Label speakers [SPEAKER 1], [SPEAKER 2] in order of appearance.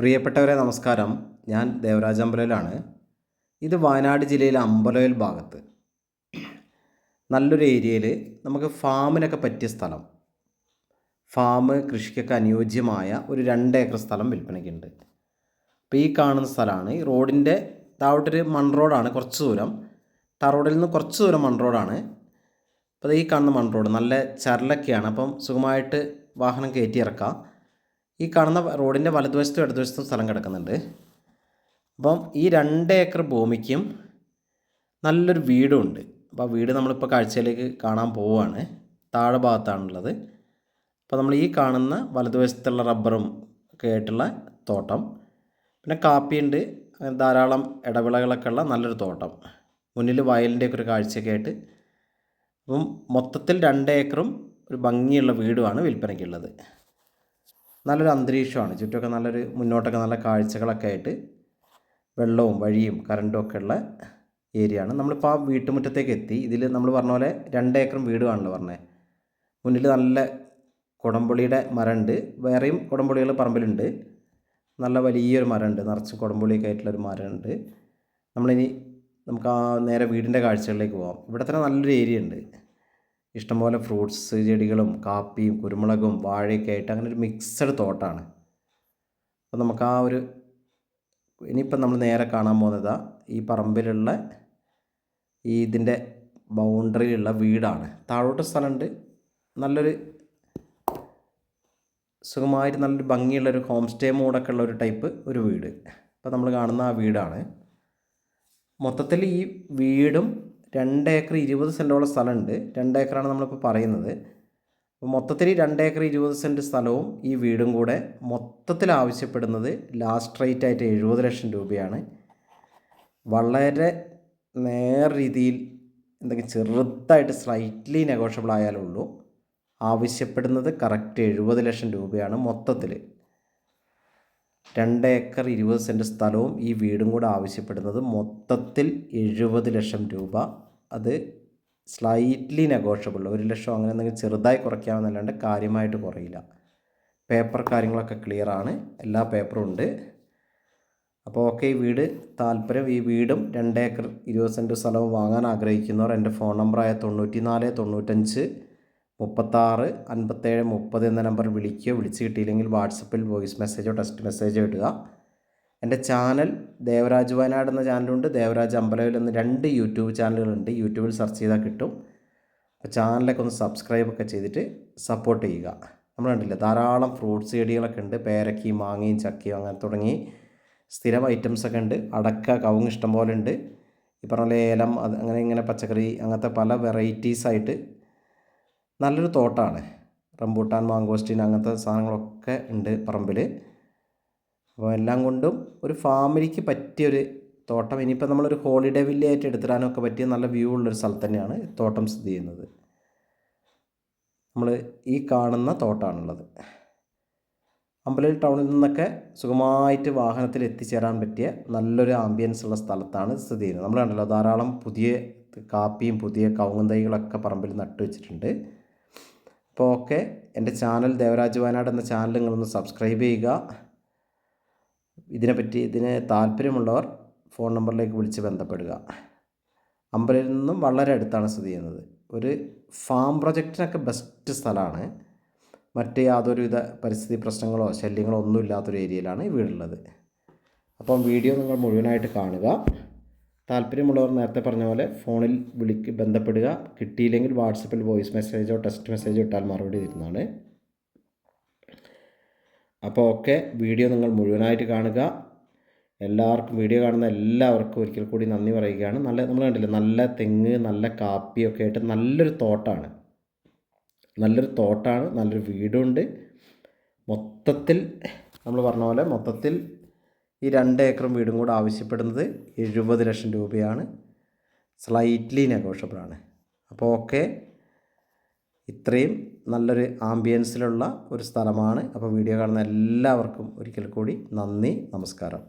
[SPEAKER 1] പ്രിയപ്പെട്ടവരെ നമസ്കാരം. ഞാൻ ദേവരാജ് അമ്പലയിലാണ് ഇത് വയനാട് ജില്ലയിലെ അമ്പലവയൽ ഭാഗത്ത്. നല്ലൊരു ഏരിയയിൽ നമുക്ക് ഫാമിനൊക്കെ പറ്റിയ സ്ഥലം. ഫാം കൃഷിക്കൊക്കെ അനുയോജ്യമായ ഒരു രണ്ട് ഏക്കർ സ്ഥലം വിൽപ്പനയ്ക്കുണ്ട്. അപ്പോൾ ഈ കാണുന്ന സ്ഥലമാണ്. ഈ റോഡിന്റെ താഴോട്ടൊരു മൺ റോഡാണ് കുറച്ച് ദൂരം. ടാർ റോഡിൽ നിന്ന് കുറച്ച് ദൂരം മൺ റോഡാണ്. അപ്പോൾ ഈ കാണുന്ന മൺ റോഡ് നല്ല ചരലൊക്കെയാണ്. അപ്പം സുഖമായിട്ട് വാഹനം കയറ്റി ഇറക്കാം. ഈ കാണുന്ന റോഡിന്റെ വലതുവശത്തും ഇടതുവശത്തും സ്ഥലം കിടക്കുന്നുണ്ട്. അപ്പം ഈ രണ്ട് ഏക്കർ ഭൂമിക്കും നല്ലൊരു വീടും ഉണ്ട് അപ്പോൾ ആ വീട് നമ്മളിപ്പോൾ കാഴ്ചയിലേക്ക് കാണാൻ പോവുകയാണ്. താഴെ ഭാഗത്താണുള്ളത്. അപ്പോൾ നമ്മൾ ഈ കാണുന്ന വലതുവശത്തുള്ള റബ്ബറും ഒക്കെ ആയിട്ടുള്ള തോട്ടം. പിന്നെ കാപ്പിയുണ്ട്. അങ്ങനെ ധാരാളം ഇടവിളകളൊക്കെ ഉള്ള നല്ലൊരു തോട്ടം. മുന്നിൽ വയലിന്റെയൊക്കെ ഒരു കാഴ്ചയൊക്കെ ആയിട്ട്. അപ്പം മൊത്തത്തിൽ രണ്ട് ഏക്കറും ഒരു ഭംഗിയുള്ള വീടുമാണ് വിൽപ്പനയ്ക്കുള്ളത്. നല്ലൊരു അന്തരീക്ഷമാണ്. ചുറ്റുമൊക്കെ നല്ലൊരു മുന്നോട്ടൊക്കെ നല്ല കാഴ്ചകളൊക്കെ ആയിട്ട് വെള്ളവും വഴിയും കറണ്ടും ഒക്കെ ഉള്ള ഏരിയ ആണ് നമ്മളിപ്പോൾ ആ വീട്ടുമുറ്റത്തേക്ക് എത്തി. ഇതിൽ നമ്മൾ പറഞ്ഞ പോലെ രണ്ട് ഏക്കറും വീടുമാണല്ലോ പറഞ്ഞത് മുന്നിൽ നല്ല കുടംപുളിയുടെ മരമുണ്ട് വേറെയും കുടംപുളികൾ പറമ്പിലുണ്ട്. നല്ല വലിയൊരു മരമുണ്ട് നിറച്ച് കുടംപുളിയൊക്കെ ആയിട്ടുള്ളൊരു മരമുണ്ട് നമ്മളിനി നമുക്ക് ആ നേരെ വീടിന്റെ കാഴ്ചകളിലേക്ക് പോകാം ഇവിടെ തന്നെ നല്ലൊരു ഏരിയ ഉണ്ട്. ഇഷ്ടംപോലെ ഫ്രൂട്ട്സ് ചെടികളും കാപ്പിയും കുരുമുളകും വാഴയൊക്കെ ആയിട്ട് അങ്ങനെ ഒരു മിക്സഡ് തോട്ടാണ്. അപ്പോൾ നമുക്ക് ആ ഒരു ഇനിയിപ്പം നമ്മൾ നേരെ കാണാൻ പോകുന്നത് ഈ പറമ്പിലുള്ള ഈ ഇതിന്റെ ബൗണ്ടറിയിലുള്ള വീടാണ്. താഴോട്ട് സ്ഥലമുണ്ട്. നല്ലൊരു സുഖമായിട്ട് നല്ലൊരു ഭംഗിയുള്ളൊരു ഹോം സ്റ്റേ മോഡൊക്കെ ഉള്ള ഒരു ടൈപ്പ് ഒരു വീട്. അപ്പോൾ നമ്മൾ കാണുന്ന ആ വീടാണ്. മൊത്തത്തിൽ ഈ വീടും രണ്ട് ഏക്കർ ഇരുപത് സെന്റോളം സ്ഥലമുണ്ട്. രണ്ട് ഏക്കറാണ് നമ്മളിപ്പോൾ പറയുന്നത്. അപ്പോൾ മൊത്തത്തിൽ രണ്ട് ഏക്കർ ഇരുപത് സെന്റ് സ്ഥലവും ഈ വീടും കൂടെ മൊത്തത്തിൽ ആവശ്യപ്പെടുന്നത് ലാസ്റ്റ് റേറ്റ് ആയിട്ട് എഴുപത് ലക്ഷം രൂപയാണ്. വളരെ നേർ രീതിയിൽ എന്തെങ്കിലും ചെറുതായിട്ട് സ്ലൈറ്റ്ലി നെഗോഷ്യബിൾ ആയാലുള്ളൂ ആവശ്യപ്പെടുന്നത് കറക്റ്റ് എഴുപത് ലക്ഷം രൂപയാണ് മൊത്തത്തിൽ രണ്ട് ഏക്കർ ഇരുപത് സെന്റ് സ്ഥലവും ഈ വീടും കൂടെ ആവശ്യപ്പെടുന്നത് മൊത്തത്തിൽ എഴുപത് ലക്ഷം രൂപ. അത് സ്ലൈറ്റ്ലി നെഗോഷ്യബിൾ ഒരു ലക്ഷം അങ്ങനെ എന്തെങ്കിലും ചെറുതായി കുറയ്ക്കാമെന്നല്ലാണ്ട് കാര്യമായിട്ട് കുറയില്ല. പേപ്പർ കാര്യങ്ങളൊക്കെ ക്ലിയർ ആണ്. എല്ലാ പേപ്പറും ഉണ്ട്. അപ്പോൾ ഓക്കെ ഈ വീട് താല്പര്യം ഈ വീടും രണ്ട് ഏക്കർ ഇരുപത് സെന്റ് സ്ഥലവും വാങ്ങാൻ ആഗ്രഹിക്കുന്നവർ എന്റെ ഫോൺ നമ്പറായ തൊണ്ണൂറ്റി നാല് തൊണ്ണൂറ്റഞ്ച് മുപ്പത്താറ് അൻപത്തേഴ് മുപ്പത് എന്ന നമ്പർ വിളിക്കുകയോ വിളിച്ച് കിട്ടിയില്ലെങ്കിൽ വാട്സപ്പിൽ വോയിസ് മെസ്സേജോ ടെക്സ്റ്റ് മെസ്സേജോ ഇടുക. എന്റെ ചാനൽ ദേവരാജ് വയനാട് എന്ന ചാനലുണ്ട്. ദേവരാജ് അമ്പലവിൽ എന്ന രണ്ട് യൂട്യൂബ് ചാനലുകളുണ്ട്. യൂട്യൂബിൽ സെർച്ച് ചെയ്താൽ കിട്ടും. അപ്പോൾ ചാനലൊക്കെ ഒന്ന് സബ്സ്ക്രൈബ് ഒക്കെ ചെയ്തിട്ട് സപ്പോർട്ട് ചെയ്യുക. നമ്മൾ കണ്ടില്ല? ധാരാളം ഫ്രൂട്ട്സ് ചെടികളൊക്കെ ഉണ്ട്. പേരക്കയും മാങ്ങയും ചക്കയും അങ്ങനെ തുടങ്ങി സ്ഥിരം ഐറ്റംസ് ഒക്കെ ഉണ്ട്. അടക്ക കവുങ്ങ് ഇഷ്ടം പോലെ ഉണ്ട്. ഈ പറഞ്ഞ ഏലം അത് അങ്ങനെ ഇങ്ങനെ പച്ചക്കറി അങ്ങനത്തെ പല വെറൈറ്റീസ് ആയിട്ട് നല്ലൊരു തോട്ടാണ്. റംബൂട്ടാൻ മാങ്കോസ്റ്റീൻ അങ്ങനത്തെ സാധനങ്ങളൊക്കെ ഉണ്ട് പറമ്പിൽ അപ്പോൾ എല്ലാം കൊണ്ടും ഒരു ഫാമിലിക്ക് പറ്റിയൊരു തോട്ടം. ഇനിയിപ്പോൾ നമ്മളൊരു ഹോളിഡേ വില്ലയായിട്ട് എടുത്തിടാനൊക്കെ പറ്റിയ നല്ല വ്യൂ ഉള്ളൊരു സ്ഥലത്ത് തന്നെയാണ് തോട്ടം സ്ഥിതി ചെയ്യുന്നത്. നമ്മൾ ഈ കാണുന്ന തോട്ടമാണുള്ളത് അമ്പലയിൽ ടൗണിൽ നിന്നൊക്കെ സുഖമായിട്ട് വാഹനത്തിൽ എത്തിച്ചേരാൻ പറ്റിയ നല്ലൊരു ആംബിയൻസ് ഉള്ള സ്ഥലത്താണ് സ്ഥിതി ചെയ്യുന്നത്. നമ്മൾ കണ്ടല്ലോ ധാരാളം പുതിയ കാപ്പിയും പുതിയ കവുങ്ങും തൈകളൊക്കെ പറമ്പിൽ നട്ടു വെച്ചിട്ടുണ്ട് അപ്പോൾ ഓക്കെ എന്റെ ചാനൽ ദേവരാജ് വയനാട് എന്ന ചാനൽ നിങ്ങളൊന്ന് സബ്സ്ക്രൈബ് ചെയ്യുക. ഇതിനെപ്പറ്റി ഇതിന് താല്പര്യമുള്ളവർ ഫോൺ നമ്പറിലേക്ക് വിളിച്ച് ബന്ധപ്പെടുക. അമ്പലയിൽ നിന്നും വളരെ അടുത്താണ് സ്ഥിതി ചെയ്യുന്നത്. ഒരു ഫാം പ്രൊജക്റ്റിനൊക്കെ ബെസ്റ്റ് സ്ഥലമാണ്. മറ്റ് യാതൊരുവിധ പരിസ്ഥിതി പ്രശ്നങ്ങളോ ശല്യങ്ങളോ ഒന്നും ഇല്ലാത്തൊരു ഏരിയയിലാണ് ഈ വീടുള്ളത്. അപ്പം വീഡിയോ നിങ്ങൾ മുഴുവനായിട്ട് കാണുക. താല്പര്യമുള്ളവർ നേരത്തെ പറഞ്ഞ പോലെ ഫോണിൽ വിളിക്ക് ബന്ധപ്പെടുക. കിട്ടിയില്ലെങ്കിൽ വാട്സപ്പിൽ വോയിസ് മെസ്സേജോ ടെക്സ്റ്റ് മെസ്സേജോ ഇട്ടാൽ മറുപടി തരുന്നതാണ്. അപ്പോൾ ഓക്കെ വീഡിയോ നിങ്ങൾ മുഴുവനായിട്ട് കാണുക. എല്ലാവർക്കും വീഡിയോ കാണുന്ന എല്ലാവർക്കും ഒരിക്കൽ കൂടി നന്ദി പറയുകയാണ്. നല്ല നമ്മൾ കണ്ടില്ലേ നല്ല തെങ്ങ് നല്ല കാപ്പിയൊക്കെ ആയിട്ട് നല്ലൊരു തോട്ടാണ്. നല്ലൊരു തോട്ടാണ് നല്ലൊരു വീടുണ്ട്. മൊത്തത്തിൽ നമ്മൾ പറഞ്ഞ പോലെ മൊത്തത്തിൽ ഈ രണ്ട് ഏക്കറും വീടും കൂടെ ആവശ്യപ്പെടുന്നത് എഴുപത് ലക്ഷം രൂപയാണ്. സ്ലൈറ്റ്ലി നെഗോഷ്യബിളാണ് അപ്പോൾ ഓക്കെ ഇത്രയും നല്ലൊരു ആംബിയൻസിലുള്ള ഒരു സ്ഥലമാണ്. അപ്പോൾ വീഡിയോ കാണുന്ന എല്ലാവർക്കും ഒരിക്കൽ കൂടി നന്ദി നമസ്കാരം.